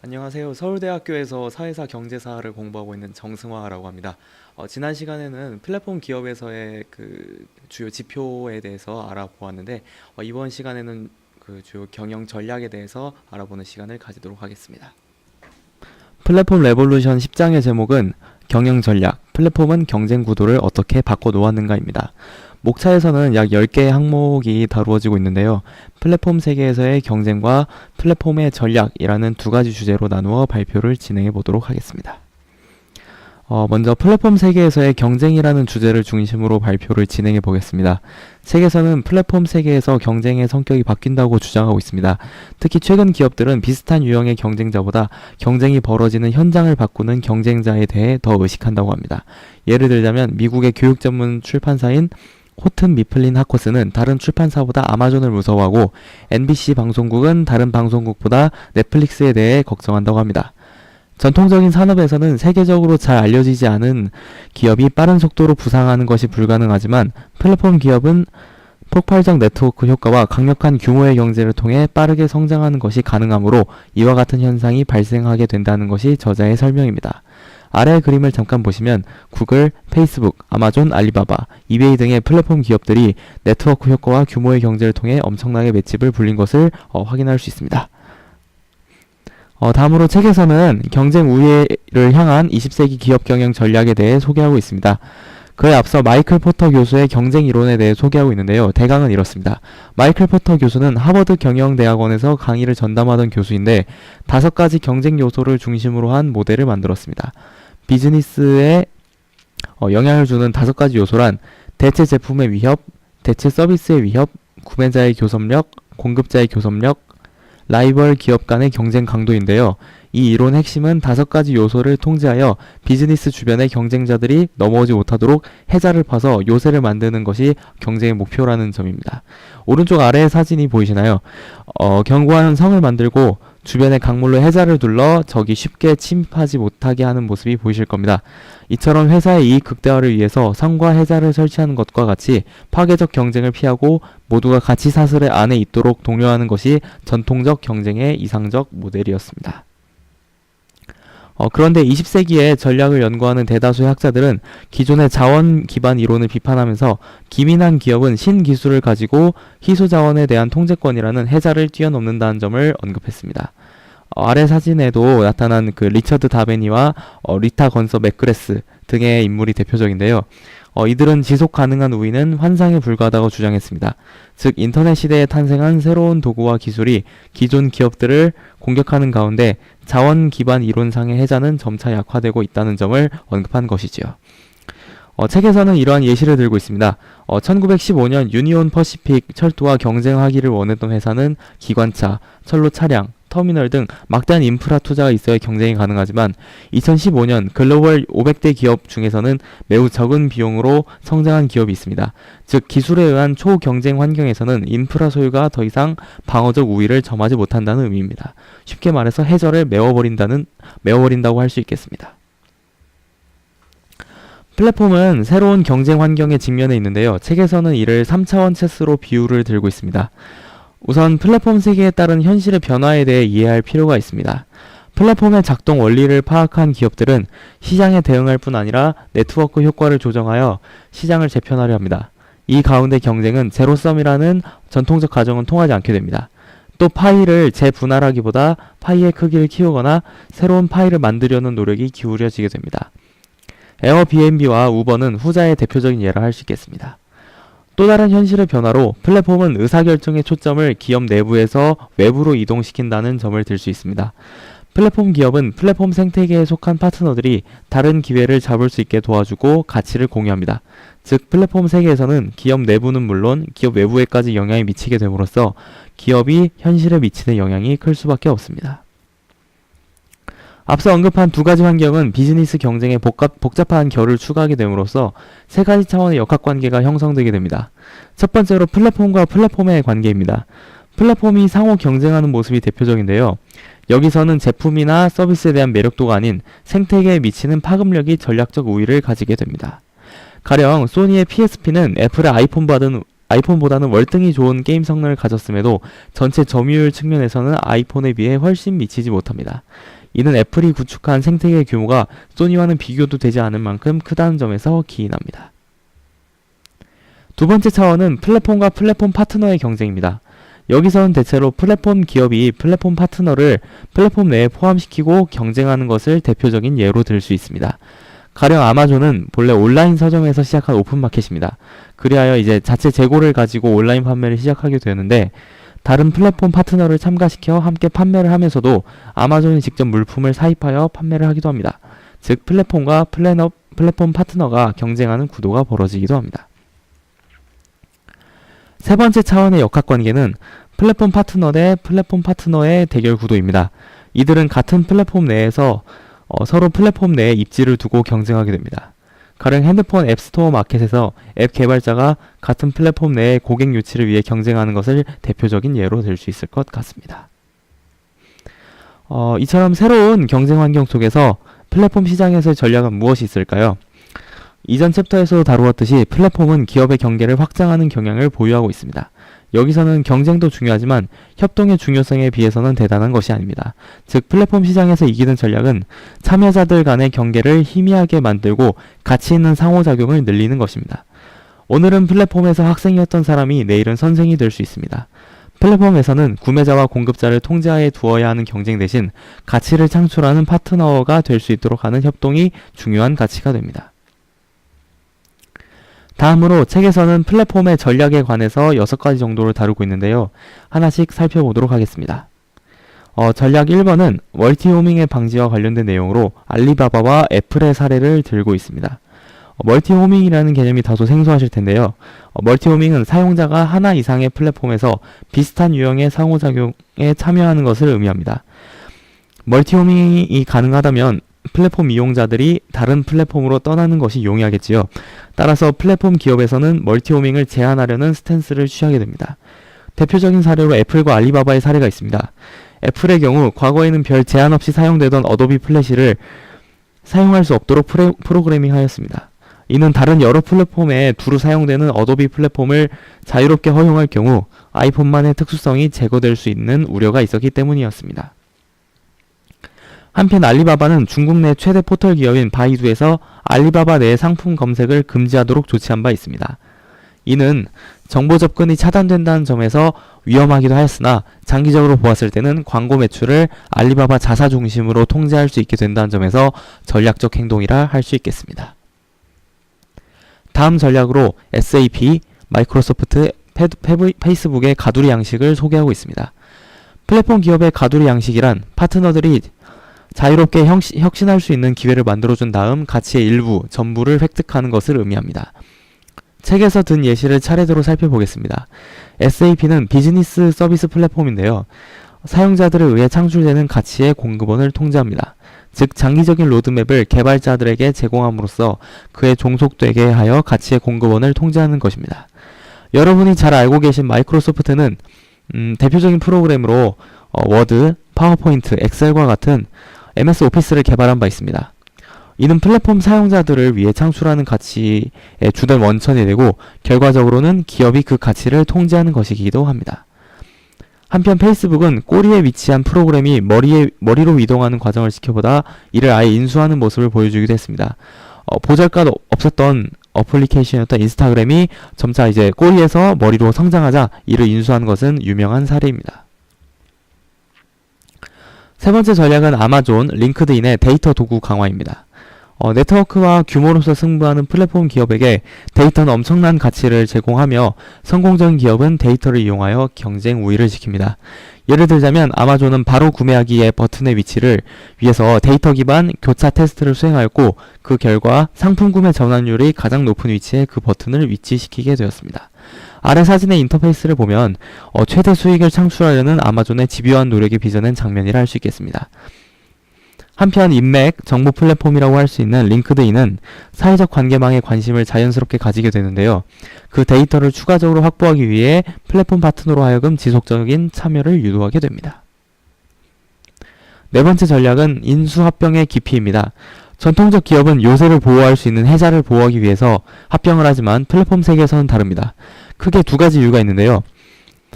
안녕하세요. 서울대학교에서 사회사 경제사를 공부하고 있는 정승화라고 합니다. 어, 지난 시간에는 플랫폼 기업에서의 그 주요 지표에 대해서 알아보았는데 어, 이번 시간에는 그 주요 경영 전략에 대해서 알아보는 시간을 가지도록 하겠습니다. 플랫폼 레볼루션 10장의 제목은 경영 전략, 플랫폼은 경쟁 구도를 어떻게 바꿔 놓았는가입니다. 목차에서는 약 10개의 항목이 다루어지고 있는데요. 플랫폼 세계에서의 경쟁과 플랫폼의 전략이라는 두 가지 주제로 나누어 발표를 진행해 보도록 하겠습니다. 어, 먼저 플랫폼 세계에서의 경쟁이라는 주제를 중심으로 발표를 진행해 보겠습니다. 책에서는 플랫폼 세계에서 경쟁의 성격이 바뀐다고 주장하고 있습니다. 특히 최근 기업들은 비슷한 유형의 경쟁자보다 경쟁이 벌어지는 현장을 바꾸는 경쟁자에 대해 더 의식한다고 합니다. 예를 들자면 미국의 교육 전문 출판사인 호튼 미플린 하코스는 다른 출판사보다 아마존을 무서워하고 NBC 방송국은 다른 방송국보다 넷플릭스에 대해 걱정한다고 합니다. 전통적인 산업에서는 세계적으로 잘 알려지지 않은 기업이 빠른 속도로 부상하는 것이 불가능하지만 플랫폼 기업은 폭발적 네트워크 효과와 강력한 규모의 경제를 통해 빠르게 성장하는 것이 가능하므로 이와 같은 현상이 발생하게 된다는 것이 저자의 설명입니다. 아래 그림을 잠깐 보시면 구글, 페이스북, 아마존, 알리바바, 이베이 등의 플랫폼 기업들이 네트워크 효과와 규모의 경제를 통해 엄청나게 맷집을 불린 것을 어, 확인할 수 있습니다. 어, 다음으로 책에서는 경쟁 우위를 향한 20세기 기업 경영 전략에 대해 소개하고 있습니다. 그에 앞서 마이클 포터 교수의 경쟁 이론에 대해 소개하고 있는데요. 대강은 이렇습니다. 마이클 포터 교수는 하버드 경영대학원에서 강의를 전담하던 교수인데 다섯 가지 경쟁 요소를 중심으로 한 모델을 만들었습니다. 비즈니스에 어, 영향을 주는 다섯 가지 요소란 대체 제품의 위협, 대체 서비스의 위협, 구매자의 교섭력, 공급자의 교섭력, 라이벌 기업 간의 경쟁 강도인데요. 이 이론 핵심은 다섯 가지 요소를 통제하여 비즈니스 주변의 경쟁자들이 넘어오지 못하도록 해자를 파서 요새를 만드는 것이 경쟁의 목표라는 점입니다. 오른쪽 아래의 사진이 보이시나요? 어, 견고한 성을 만들고 주변의 강물로 해자를 둘러 적이 쉽게 침입하지 못하게 하는 모습이 보이실 겁니다. 이처럼 회사의 이익 극대화를 위해서 성과 해자를 설치하는 것과 같이 파괴적 경쟁을 피하고 모두가 같이 사슬의 안에 있도록 독려하는 것이 전통적 경쟁의 이상적 모델이었습니다. 어, 그런데 20세기에 전략을 연구하는 대다수의 학자들은 기존의 자원 기반 이론을 비판하면서 기민한 기업은 신기술을 가지고 희소 자원에 대한 통제권이라는 해자를 뛰어넘는다는 점을 언급했습니다. 어, 아래 사진에도 나타난 그 리처드 다베니와 어, 리타 건서 맥그레스 등의 인물이 대표적인데요. 어, 이들은 지속 가능한 우위는 환상에 불과하다고 주장했습니다. 즉 인터넷 시대에 탄생한 새로운 도구와 기술이 기존 기업들을 공격하는 가운데 자원 기반 이론상의 해자는 점차 약화되고 있다는 점을 언급한 것이지요. 어, 책에서는 이러한 예시를 들고 있습니다. 어, 1915년 유니온 퍼시픽 철도와 경쟁하기를 원했던 회사는 기관차, 철로 차량, 터미널 등 막대한 인프라 투자가 있어야 경쟁이 가능하지만 2015년 글로벌 500대 기업 중에서는 매우 적은 비용으로 성장한 기업이 있습니다. 즉 기술에 의한 초경쟁 환경에서는 인프라 소유가 더 이상 방어적 우위를 점하지 못한다는 의미입니다. 쉽게 말해서 해저를 메워버린다는 메워버린다고 할 수 있겠습니다. 플랫폼은 새로운 경쟁 환경에 직면해 있는데요. 책에서는 이를 3차원 체스로 비유를 들고 있습니다. 우선 플랫폼 세계에 따른 현실의 변화에 대해 이해할 필요가 있습니다. 플랫폼의 작동 원리를 파악한 기업들은 시장에 대응할 뿐 아니라 네트워크 효과를 조정하여 시장을 재편하려 합니다. 이 가운데 경쟁은 제로섬이라는 전통적 가정은 통하지 않게 됩니다. 또 파이를 재분할하기보다 파이의 크기를 키우거나 새로운 파이를 만들려는 노력이 기울여지게 됩니다. 에어비앤비와 우버는 후자의 대표적인 예라 할수 있겠습니다. 또 다른 현실의 변화로 플랫폼은 의사결정의 초점을 기업 내부에서 외부로 이동시킨다는 점을 들 수 있습니다. 플랫폼 기업은 플랫폼 생태계에 속한 파트너들이 다른 기회를 잡을 수 있게 도와주고 가치를 공유합니다. 즉, 플랫폼 세계에서는 기업 내부는 물론 기업 외부에까지 영향이 미치게 됨으로써 기업이 현실에 미치는 영향이 클 수밖에 없습니다. 앞서 언급한 두 가지 환경은 비즈니스 경쟁에 복잡, 복잡한 결을 추가하게 됨으로써 세 가지 차원의 역학관계가 형성되게 됩니다. 첫 번째로 플랫폼과 플랫폼의 관계입니다. 플랫폼이 상호 경쟁하는 모습이 대표적인데요. 여기서는 제품이나 서비스에 대한 매력도가 아닌 생태계에 미치는 파급력이 전략적 우위를 가지게 됩니다. 가령 소니의 PSP는 애플의 아이폰보다는 아이폰보다는 월등히 좋은 게임 성능을 가졌음에도 전체 점유율 측면에서는 아이폰에 비해 훨씬 미치지 못합니다. 이는 애플이 구축한 생태계 규모가 소니와는 비교도 되지 않을 만큼 크다는 점에서 기인합니다. 두 번째 차원은 플랫폼과 플랫폼 파트너의 경쟁입니다. 여기서는 대체로 플랫폼 기업이 플랫폼 파트너를 플랫폼 내에 포함시키고 경쟁하는 것을 대표적인 예로 들 수 있습니다. 가령 아마존은 본래 온라인 서점에서 시작한 오픈마켓입니다. 그리하여 이제 자체 재고를 가지고 온라인 판매를 시작하게 되는데 다른 플랫폼 파트너를 참가시켜 함께 판매를 하면서도 아마존이 직접 물품을 사입하여 판매를 하기도 합니다. 즉 플랫폼과 플래너, 플랫폼 파트너가 경쟁하는 구도가 벌어지기도 합니다. 세 번째 차원의 역학관계는 플랫폼 파트너 대 플랫폼 파트너의 대결 구도입니다. 이들은 같은 플랫폼 내에서 어, 서로 플랫폼 내에 입지를 두고 경쟁하게 됩니다. 가령 핸드폰 앱스토어 마켓에서 앱 개발자가 같은 플랫폼 내의 고객 유치를 위해 경쟁하는 것을 대표적인 예로 들 수 있을 것 같습니다. 어, 이처럼 새로운 경쟁 환경 속에서 플랫폼 시장에서의 전략은 무엇이 있을까요? 이전 챕터에서 다루었듯이 플랫폼은 기업의 경계를 확장하는 경향을 보유하고 있습니다. 여기서는 경쟁도 중요하지만 협동의 중요성에 비해서는 대단한 것이 아닙니다. 즉 플랫폼 시장에서 이기는 전략은 참여자들 간의 경계를 희미하게 만들고 가치 있는 상호작용을 늘리는 것입니다. 오늘은 플랫폼에서 학생이었던 사람이 내일은 선생이 될 수 있습니다. 플랫폼에서는 구매자와 공급자를 통제하에 두어야 하는 경쟁 대신 가치를 창출하는 파트너가 될 수 있도록 하는 협동이 중요한 가치가 됩니다. 다음으로 책에서는 플랫폼의 전략에 관해서 6가지 정도를 다루고 있는데요. 하나씩 살펴보도록 하겠습니다. 어, 전략 1번은 멀티호밍의 방지와 관련된 내용으로 알리바바와 애플의 사례를 들고 있습니다. 어, 멀티호밍이라는 개념이 다소 생소하실 텐데요. 어, 멀티호밍은 사용자가 하나 이상의 플랫폼에서 비슷한 유형의 상호작용에 참여하는 것을 의미합니다. 멀티호밍이 가능하다면 플랫폼 이용자들이 다른 플랫폼으로 떠나는 것이 용이하겠지요. 따라서 플랫폼 기업에서는 멀티호밍을 제한하려는 스탠스를 취하게 됩니다. 대표적인 사례로 애플과 알리바바의 사례가 있습니다. 애플의 경우 과거에는 별 제한 없이 사용되던 어도비 플래시를 사용할 수 없도록 프레, 프로그래밍 하였습니다. 이는 다른 여러 플랫폼에 두루 사용되는 어도비 플랫폼을 자유롭게 허용할 경우 아이폰만의 특수성이 제거될 수 있는 우려가 있었기 때문이었습니다. 한편 알리바바는 중국 내 최대 포털 기업인 바이두에서 알리바바 내 상품 검색을 금지하도록 조치한 바 있습니다. 이는 정보 접근이 차단된다는 점에서 위험하기도 하였으나 장기적으로 보았을 때는 광고 매출을 알리바바 자사 중심으로 통제할 수 있게 된다는 점에서 전략적 행동이라 할 수 있겠습니다. 다음 전략으로 SAP, 마이크로소프트, 페이스북의 가두리 양식을 소개하고 있습니다. 플랫폼 기업의 가두리 양식이란 파트너들이 자유롭게 혁신, 혁신할 수 있는 기회를 만들어준 다음 가치의 일부, 전부를 획득하는 것을 의미합니다. 책에서 든 예시를 차례대로 살펴보겠습니다. SAP는 비즈니스 서비스 플랫폼인데요. 사용자들에 의해 창출되는 가치의 공급원을 통제합니다. 즉 장기적인 로드맵을 개발자들에게 제공함으로써 그에 종속되게 하여 가치의 공급원을 통제하는 것입니다. 여러분이 잘 알고 계신 마이크로소프트는 음, 대표적인 프로그램으로 어, 워드, 파워포인트, 엑셀과 같은 MS 오피스를 개발한 바 있습니다. 이는 플랫폼 사용자들을 위해 창출하는 가치의 주된 원천이 되고 결과적으로는 기업이 그 가치를 통제하는 것이기도 합니다. 한편 페이스북은 꼬리에 위치한 프로그램이 머리에, 머리로 이동하는 과정을 지켜보다 이를 아예 인수하는 모습을 보여주기도 했습니다. 어, 보잘것 없었던 어플리케이션이었던 인스타그램이 점차 이제 꼬리에서 머리로 성장하자 이를 인수한 것은 유명한 사례입니다. 세 번째 전략은 아마존, 링크드인의 데이터 도구 강화입니다. 어, 네트워크와 규모로서 승부하는 플랫폼 기업에게 데이터는 엄청난 가치를 제공하며 성공적인 기업은 데이터를 이용하여 경쟁 우위를 지킵니다. 예를 들자면 아마존은 바로 구매하기의 버튼의 위치를 위해서 데이터 기반 교차 테스트를 수행하였고 그 결과 상품 구매 전환율이 가장 높은 위치에 그 버튼을 위치시키게 되었습니다. 아래 사진의 인터페이스를 보면 어, 최대 수익을 창출하려는 아마존의 집요한 노력이 빚어낸 장면이라 할 수 있겠습니다. 한편 인맥, 정보 플랫폼이라고 할 수 있는 링크드인은 사회적 관계망에 관심을 자연스럽게 가지게 되는데요. 그 데이터를 추가적으로 확보하기 위해 플랫폼 파트너로 하여금 지속적인 참여를 유도하게 됩니다. 네 번째 전략은 인수합병의 깊이입니다. 전통적 기업은 요새를 보호할 수 있는 해자를 보호하기 위해서 합병을 하지만 플랫폼 세계에서는 다릅니다. 크게 두 가지 이유가 있는데요.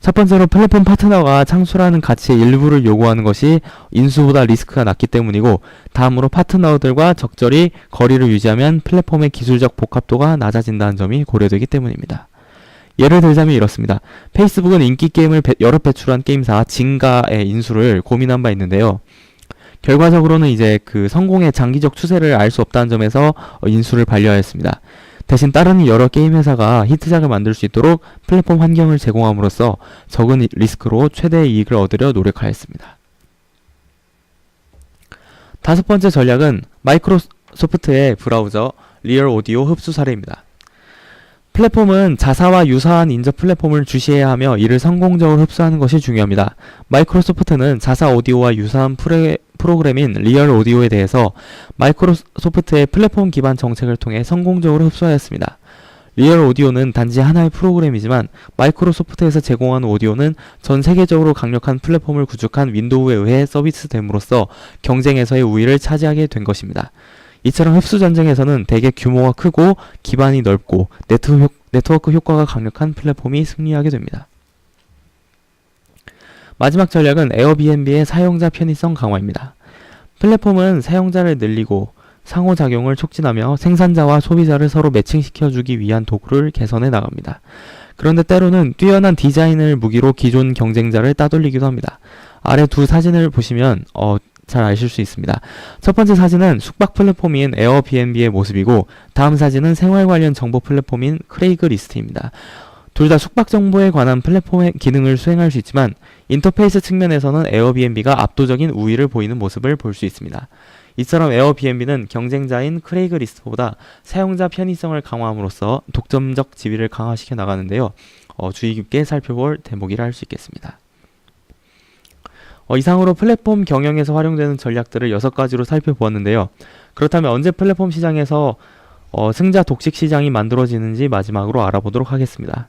첫 번째로 플랫폼 파트너가 창출하는 가치의 일부를 요구하는 것이 인수보다 리스크가 낮기 때문이고 다음으로 파트너들과 적절히 거리를 유지하면 플랫폼의 기술적 복합도가 낮아진다는 점이 고려되기 때문입니다. 예를 들자면 이렇습니다. 페이스북은 인기 게임을 배- 여러 배출한 게임사 진가의 인수를 고민한 바 있는데요. 결과적으로는 이제 그 성공의 장기적 추세를 알 수 없다는 점에서 어, 인수를 반려하였습니다. 대신 따르는 여러 게임 회사가 히트작을 만들 수 있도록 플랫폼 환경을 제공함으로써 적은 이- 리스크로 최대의 이익을 얻으려 노력하였습니다. 다섯 번째 전략은 마이크로소프트의 브라우저 리얼 오디오 흡수 사례입니다. 플랫폼은 자사와 유사한 인접 플랫폼을 주시해야 하며 이를 성공적으로 흡수하는 것이 중요합니다. 마이크로소프트는 자사 오디오와 유사한 프레, 프로그램인 리얼 오디오에 대해서 마이크로소프트의 플랫폼 기반 정책을 통해 성공적으로 흡수하였습니다. 리얼 오디오는 단지 하나의 프로그램이지만 마이크로소프트에서 제공하는 오디오는 전 세계적으로 강력한 플랫폼을 구축한 윈도우에 의해 서비스됨으로써 경쟁에서의 우위를 차지하게 된 것입니다. 이처럼 흡수 전쟁에서는 대개 규모가 크고 기반이 넓고 네트워크, 효과가 강력한 플랫폼이 승리하게 됩니다. 마지막 전략은 에어비앤비의 사용자 편의성 강화입니다. 플랫폼은 사용자를 늘리고 상호작용을 촉진하며 생산자와 소비자를 서로 매칭시켜주기 위한 도구를 개선해 나갑니다. 그런데 때로는 뛰어난 디자인을 무기로 기존 경쟁자를 따돌리기도 합니다. 아래 두 사진을 보시면 어, 잘 아실 수 있습니다. 첫 번째 사진은 숙박 플랫폼인 에어비앤비의 모습이고 다음 사진은 생활 관련 정보 플랫폼인 크레이그 리스트입니다. 둘 다 숙박 정보에 관한 플랫폼의 기능을 수행할 수 있지만 인터페이스 측면에서는 에어비앤비가 압도적인 우위를 보이는 모습을 볼 수 있습니다. 이처럼 에어비앤비는 경쟁자인 크레이그 리스트보다 사용자 편의성을 강화함으로써 독점적 지위를 강화시켜 나가는데요. 어, 주의 깊게 살펴볼 대목이라 할 수 있겠습니다. 어, 이상으로 플랫폼 경영에서 활용되는 전략들을 여섯 가지로 살펴보았는데요. 그렇다면 언제 플랫폼 시장에서 어, 승자 독식 시장이 만들어지는지 마지막으로 알아보도록 하겠습니다.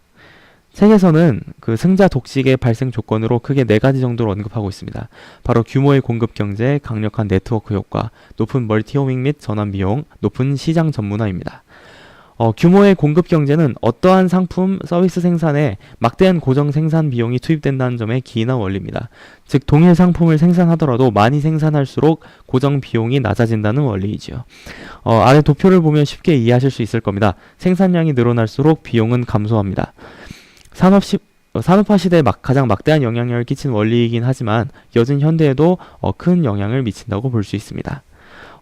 책에서는 그 승자 독식의 발생 조건으로 크게 네 가지 정도를 언급하고 있습니다. 바로 규모의 공급 경제, 강력한 네트워크 효과, 높은 멀티호밍 및 전환 비용, 높은 시장 전문화입니다. 어, 규모의 공급 경제는 어떠한 상품, 서비스 생산에 막대한 고정 생산 비용이 투입된다는 점에 기인한 원리입니다. 즉 동일 상품을 생산하더라도 많이 생산할수록 고정 비용이 낮아진다는 원리이지요. 어, 아래 도표를 보면 쉽게 이해하실 수 있을 겁니다. 생산량이 늘어날수록 비용은 감소합니다. 산업 시, 어, 산업화 시대에 막, 가장 막대한 영향력을 끼친 원리이긴 하지만 여전 현대에도 어, 큰 영향을 미친다고 볼 수 있습니다.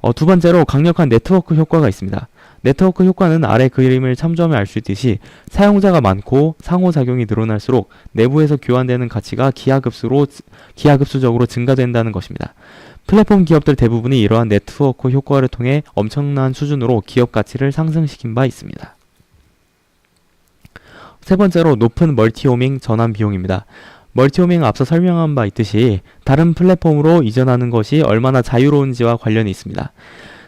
어, 두 번째로 강력한 네트워크 효과가 있습니다. 네트워크 효과는 아래 그림을 참조하면 알 수 있듯이 사용자가 많고 상호작용이 늘어날수록 내부에서 교환되는 가치가 기하급수로 기하급수적으로 증가된다는 것입니다. 플랫폼 기업들 대부분이 이러한 네트워크 효과를 통해 엄청난 수준으로 기업 가치를 상승시킨 바 있습니다. 세 번째로 높은 멀티호밍 전환 비용입니다. 멀티호밍은 앞서 설명한 바 있듯이 다른 플랫폼으로 이전하는 것이 얼마나 자유로운지와 관련이 있습니다.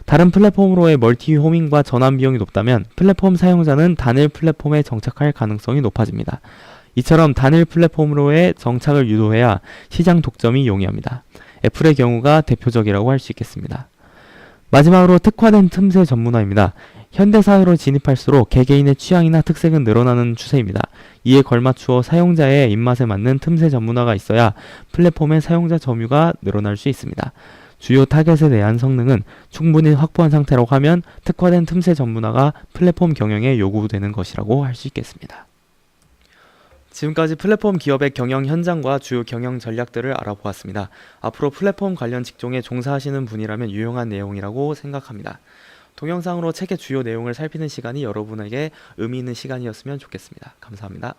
다른 플랫폼으로의 멀티 호밍과 전환 비용이 높다면 플랫폼 사용자는 단일 플랫폼에 정착할 가능성이 높아집니다. 이처럼 단일 플랫폼으로의 정착을 유도해야 시장 독점이 용이합니다. 애플의 경우가 대표적이라고 할 수 있겠습니다. 마지막으로 특화된 틈새 전문화입니다. 현대 사회로 진입할수록 개개인의 취향이나 특색은 늘어나는 추세입니다. 이에 걸맞추어 사용자의 입맛에 맞는 틈새 전문화가 있어야 플랫폼의 사용자 점유가 늘어날 수 있습니다. 주요 타겟에 대한 성능은 충분히 확보한 상태라고 하면 특화된 틈새 전문화가 플랫폼 경영에 요구되는 것이라고 할 수 있겠습니다. 지금까지 플랫폼 기업의 경영 현장과 주요 경영 전략들을 알아보았습니다. 앞으로 플랫폼 관련 직종에 종사하시는 분이라면 유용한 내용이라고 생각합니다. 동영상으로 책의 주요 내용을 살피는 시간이 여러분에게 의미 있는 시간이었으면 좋겠습니다. 감사합니다.